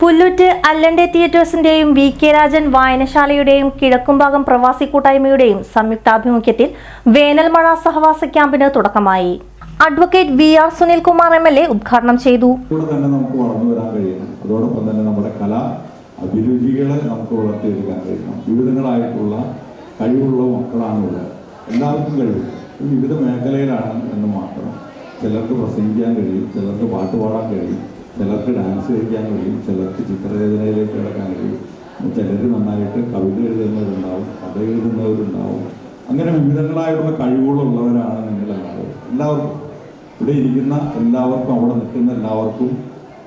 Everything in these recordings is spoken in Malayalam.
പുല്ലുറ്റ് അല്ലണ്ടെ തിയേറ്റേഴ്സിന്റെയും വി കെ രാജൻ വായനശാലയുടെയും കിഴക്കുംഭാഗം പ്രവാസി കൂട്ടായ്മയുടെയും സംയുക്താഭിമുഖ്യത്തിൽ വേനൽമഴ സഹവാസ ക്യാമ്പിന് തുടക്കമായി. Advocate V R Sunilkumar M L A ഉദ്ഘാടനം ചെയ്തു. അതോടൊപ്പം തന്നെ നമ്മുടെ കല അഭിരുചികളെ നമുക്ക് വളർത്തിയെടുക്കാൻ കഴിയണം വിവിധങ്ങളായിട്ടുള്ള കഴിവുള്ള മക്കളാണ് ഉള്ളത് എല്ലാവർക്കും കഴിവ് വിവിധ മേഖലയിലാണ് എന്ന് മാത്രം ചിലർക്ക് പ്രസംഗിക്കാൻ കഴിയും ചിലർക്ക് പാട്ട് പാടാൻ കഴിയും. ചിലർക്ക് ഡാൻസ് കളിക്കാൻ കഴിയും ചിലർക്ക് ചിത്രരചനയിലേക്ക് കിടക്കാൻ കഴിയും. ചിലർ നന്നായിട്ട് കവിത എഴുതുന്നവരുണ്ടാവും കഥ എഴുതുന്നവരുണ്ടാവും. അങ്ങനെ വിവിധങ്ങളായിട്ടുള്ള കഴിവുകളുള്ളവരാണ് നിങ്ങളെല്ലാവരും എല്ലാവർക്കും. ഇവിടെ ഇരിക്കുന്ന എല്ലാവർക്കും അവിടെ നിൽക്കുന്ന എല്ലാവർക്കും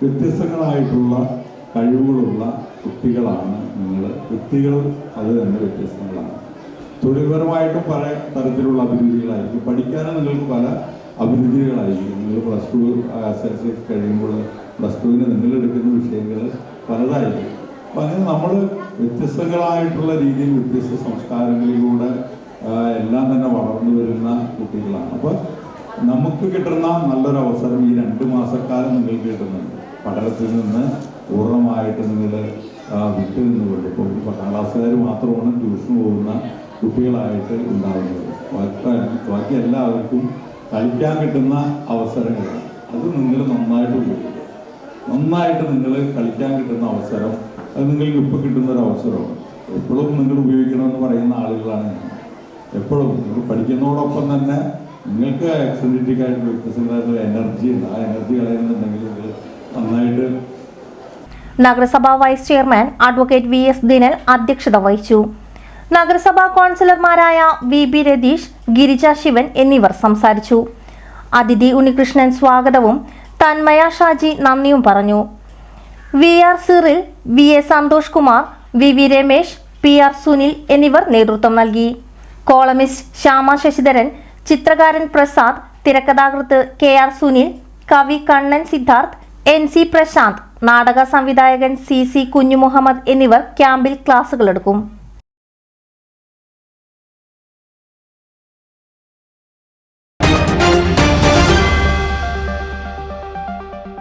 വ്യത്യസ്തങ്ങളായിട്ടുള്ള കഴിവുകളുള്ള കുട്ടികളാണ് നിങ്ങൾ. വ്യക്തികൾ അത് തന്നെ വ്യത്യസ്തങ്ങളാണ്. തൊഴിൽപരമായിട്ടും പല തരത്തിലുള്ള അഭിരുചികളായിരിക്കും. പഠിക്കാനും നിങ്ങൾക്ക് പല അഭിരുചികളായിരിക്കും നിങ്ങൾ plus two S L C കഴിയുമ്പോൾ പ്ലസ് ടുവിന് നിങ്ങളെടുക്കുന്ന വിഷയങ്ങൾ പലതായിരിക്കും. അപ്പം അങ്ങനെ നമ്മൾ വ്യത്യസ്തങ്ങളായിട്ടുള്ള രീതിയിൽ വ്യത്യസ്ത സംസ്കാരങ്ങളിലൂടെ എല്ലാം തന്നെ വളർന്നു വരുന്ന കുട്ടികളാണ്. അപ്പോൾ നമുക്ക് കിട്ടുന്ന നല്ലൊരു അവസരം ഈ രണ്ട് മാസക്കാലം നിങ്ങൾ കിട്ടുന്നുണ്ട്. പഠനത്തിൽ നിന്ന് പൂർണമായിട്ട് നിങ്ങൾ വിട്ടു നിന്നുകൊണ്ട് ഇപ്പോൾ പത്താം ക്ലാസ്സുകാർ മാത്രമാണ് ട്യൂഷന് പോകുന്ന കുട്ടികളായിട്ട് ഉണ്ടാകുന്നത് ബാക്കി എല്ലാവർക്കും കളിക്കാൻ കിട്ടുന്ന അവസരങ്ങൾ. അത് നിങ്ങൾ നന്നായിട്ട് ഉപയോഗിക്കുക. നന്നായിട്ട് നിങ്ങൾ കളിക്കാൻ കിട്ടുന്ന അവസരം അത് നിങ്ങൾക്ക് ഇപ്പോൾ കിട്ടുന്ന ഒരു അവസരമാണ് എപ്പോഴും നിങ്ങൾ ഉപയോഗിക്കണമെന്ന് പറയുന്ന ആളുകളാണ് എപ്പോഴും നിങ്ങൾ പഠിക്കുന്നതോടൊപ്പം തന്നെ നിങ്ങൾക്ക് എക്സലന്റിക് ആയിട്ട് വ്യത്യസ്തങ്ങളായിട്ടുള്ള എനർജി ഉണ്ട്. ആ എനർജി കളയുന്നുണ്ടെങ്കിൽ നിങ്ങൾ നന്നായിട്ട് നഗരസഭാ vice chairman advocate V S Dinal അധ്യക്ഷത വഹിച്ചു. നഗരസഭാ കൗൺസിലർമാരായ വി ബി രതീഷ് ഗിരിജ ശിവൻ എന്നിവർ സംസാരിച്ചു. അതിഥി ഉണ്ണികൃഷ്ണൻ സ്വാഗതവും തന്മയ ഷാജി നന്ദിയും പറഞ്ഞു. V R Cyril V A Santhosh Kumar V V Ramesh P R Sunil എന്നിവർ നേതൃത്വം നൽകി. കോളമിസ്റ്റ് ശ്യാമ ശശിധരൻ ചിത്രകാരൻ പ്രസാദ് തിരക്കഥാകൃത്ത് കെ ആർ സുനിൽ കവി കണ്ണൻ സിദ്ധാർത്ഥ് എൻ സി പ്രശാന്ത് നാടക സംവിധായകൻ സി സി കുഞ്ഞുമുഹമ്മദ് എന്നിവർ ക്യാമ്പിൽ ക്ലാസുകളെടുക്കും.